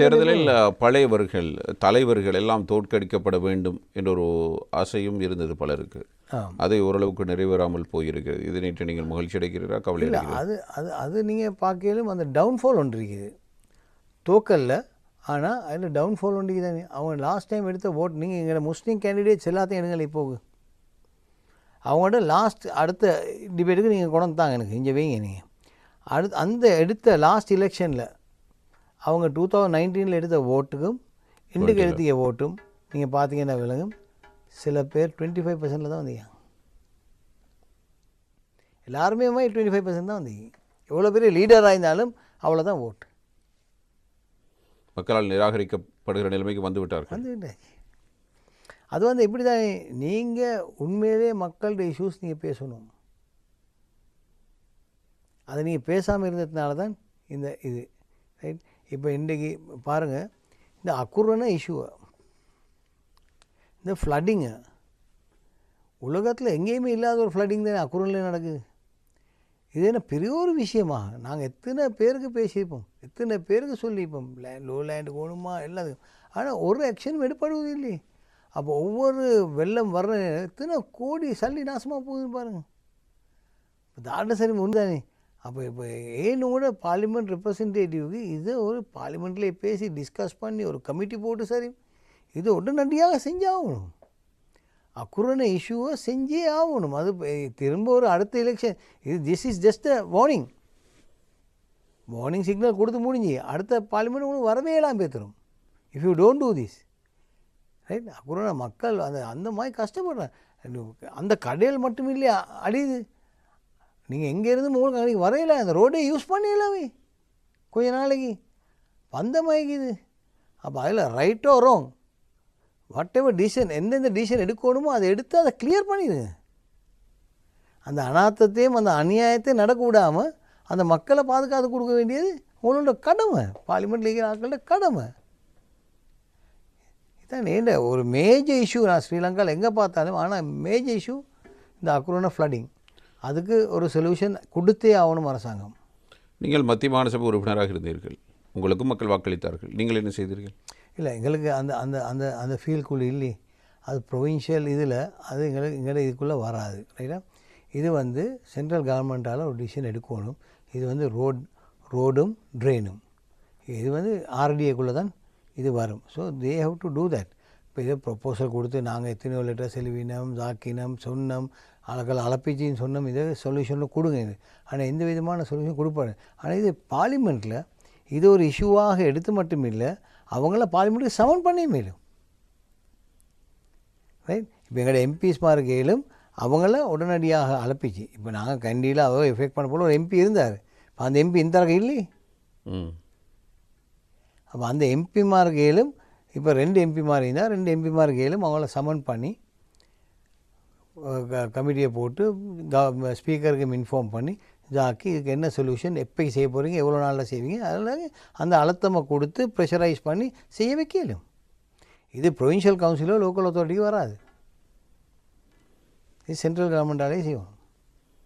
தேர்தலில் பழையவர்கள் தலைவர்கள் எல்லாம் தோற்கடிக்கப்பட வேண்டும் என்ற ஒரு ஆசையும் இருந்தது பலருக்கு. அதை ஓரளவுக்கு நிறைவேறாமல் போயிருக்கிறது. இது நேற்று நீங்கள் மகிழ்ச்சி அடைகிறீரா? கவலை இல்லை? அது அது அது நீங்கள் பார்க்கலும் அந்த டவுன்ஃபால் ஒன்று இருக்குது. தோக்கல்ல. ஆனால் அதில் டவுன்ஃபால் ஒன்று இருக்குது. அவங்க லாஸ்ட் டைம் எடுத்த ஓட் நீங்கள் எங்களை முஸ்லீம் கேண்டிடேட்ஸ் எல்லாத்தையும் எடுங்கள் இப்போ. அவங்கள்ட்ட லாஸ்ட் அடுத்த டிபேட்டுக்கு நீங்கள் கொண்டு தாங்க எனக்கு. இங்கே வைங்க நீங்கள் அடுத்து அந்த எடுத்த லாஸ்ட் எலெக்ஷனில் அவங்க டூ தௌசண்ட் நைன்டீனில் எடுத்த ஓட்டுக்கும் இன்றைக்கு எடுத்திய ஓட்டும் நீங்கள் பார்த்தீங்கன்னா விளங்கும் சில பேர் டுவெண்ட்டி ஃபைவ் பர்சன்டில் தான் வந்தீங்க. எல்லாருமே டுவெண்ட்டி ஃபைவ் பர்சன்ட் தான் வந்தீங்க. எவ்வளோ பெரிய லீடராக இருந்தாலும் அவ்வளோதான் ஓட்டு. மக்களால் நிராகரிக்கப்படுகிற நிலைமைக்கு வந்து விட்டார்கள். வந்துக்கிட்டாச்சு அது வந்து எப்படி தான் நீங்கள் உண்மையிலே மக்களோட இஷ்யூஸ் நீங்கள் பேசணும். அதை நீங்கள் பேசாமல் இருந்ததுனால தான் இந்த இது ரைட் இப்போ இன்றைக்கி பாருங்கள் இந்த அக்குறான இஷ்யூவை இந்த ஃப்ளட்டிங்கு உலகத்தில் எங்கேயுமே இல்லாத ஒரு ஃப்ளட்டிங் தானே அக்குரனில் நடக்குது. இது என்ன பெரிய ஒரு விஷயமா? நாங்கள் எத்தனை பேருக்கு பேசியிருப்போம் எத்தனை பேருக்கு சொல்லியிருப்போம் லேண்ட் லோ லேண்டு போகணுமா எல்லாத்துக்கும் ஆனால் ஒரு ஆக்ஷனும் எடுப்படுவது இல்லையே. அப்போ ஒவ்வொரு வெள்ளம் வர்ற எத்தனை கோடி சல்லி நாசமாக போகுதுன்னு பாருங்கள் இப்போ தாண்ட சரி உண்டுதானே அப்போ இப்போ ஏன்னு கூட பார்லிமெண்ட் ரெப்ரசன்டேட்டிவ்க்கு இதை ஒரு பார்லிமெண்ட்லேயே பேசி டிஸ்கஸ் பண்ணி ஒரு கமிட்டி போட்டு சரி இது உடனடியாக செஞ்சாகணும். அக்குறான இஷ்யூவை செஞ்சே ஆகணும். அது திரும்ப ஒரு அடுத்த எலெக்ஷன் இது this is just a warning warning signal கொடுத்து முடிஞ்சு அடுத்த பார்லிமெண்ட் உங்களுக்கு வரவே இல்லாமல் பேத்துரும் if you don't do this right அக்குறான மக்கள் அந்த அந்த மாதிரி கஷ்டப்படுறேன் அந்த கடையில் மட்டும் இல்லையா அடியுது நீங்கள் எங்கேருந்து உங்களுக்கு அன்றைக்கி வரையில? அந்த ரோடே யூஸ் பண்ணிடலாமே கொஞ்ச நாளைக்கு. பந்தமாகிக்குது அப்போ அதில் ரைட்டோ ரோங் வாட் எவர் டிசிஷன் எந்தெந்த டிசிஷன் எடுக்கணுமோ அதை எடுத்து அதை கிளியர் பண்ணிடுங்க அந்த அனாத்தத்தையும் அந்த அநியாயத்தையும் நடக்க விடாமல் அந்த மக்களை பாதுகாத்து கொடுக்க வேண்டியது உங்களோட கடமை. பார்லிமெண்ட்டில் இருக்கிற ஆட்களோட கடமை. இதான் நீண்ட ஒரு மேஜர் இஷ்யூ நான் ஸ்ரீலங்காவில் எங்கே பார்த்தாலும். ஆனால் மேஜர் இஷ்யூ இந்த அக்ரோன ஃப்ளட்டிங் அதுக்கு ஒரு சொல்யூஷன் கொடுத்தே ஆகணும் அரசாங்கம். நீங்கள் மத்திய மாநசபை உறுப்பினராக இருந்தீர்கள். உங்களுக்கும் மக்கள் வாக்களித்தார்கள். நீங்கள் என்ன செய்தீர்கள்? இல்லை எங்களுக்கு அந்த அந்த அந்த அந்த ஃபீல்குள்ளே இல்லையே அது ப்ரொவின்ஷியல் இதில் அது எங்களுக்கு எங்களை இதுக்குள்ளே வராது. ரைட்டா இது வந்து சென்ட்ரல் கவர்மெண்ட்டால் ஒரு டிசிஷன் எடுக்கணும். இது வந்து ரோட் ரோடும் ட்ரெயினும் இது வந்து ஆர்டிஏக்குள்ளே தான் இது வரும். So they have to do that இப்போ இதை ப்ரொப்போசல் கொடுத்து நாங்கள் எத்தனையோ லெட்டர் செலுவினோம் தாக்கினோம் சொன்னோம் ஆளுக்கள் அலப்பிச்சின்னு சொன்னோம் இதை சொல்யூஷனில் கொடுங்க. இது ஆனால் எந்த விதமான சொல்யூஷன் கொடுப்பாரு. ஆனால் இது பார்லிமெண்ட்டில் இது ஒரு இஷ்யூவாக எடுத்து மட்டும் இல்லை அவங்கள பார்லிமெண்ட்டுக்கு சமன் பண்ணி மேலும். ரைட் இப்போ எங்களோட எம்பிஸ் மார்க்கையிலும் அவங்கள உடனடியாக அலப்பிச்சு. இப்போ நாங்கள் கண்டியில் அவ எஃபெக்ட் பண்ண போல ஒரு எம்பி இருந்தார். இப்போ அந்த எம்பி இந்த இல்லை அப்போ அந்த எம்பி மார்க்கையிலும் இப்போ ரெண்டு எம்பிமார் இருந்தால் ரெண்டு எம்பி கையிலும் அவங்கள சமன் பண்ணி கமிட்டியை போட்டு ஸ்பீக்கருக்கு இன்ஃபார்ம் பண்ணி இதாக்கி இதுக்கு என்ன சொல்யூஷன் எப்போ செய்ய போகிறீங்க எவ்வளோ நாளில் செய்வீங்க அதில் அந்த அழுத்தமாக கொடுத்து ப்ரெஷரைஸ் பண்ணி செய்ய வைக்கலும். இது ப்ரொவின்ஷியல் கவுன்சிலோ லோக்கல் அத்தாரிட்டிக்கு வராது. இது சென்ட்ரல் கவர்மெண்ட்டாலே செய்வோம்.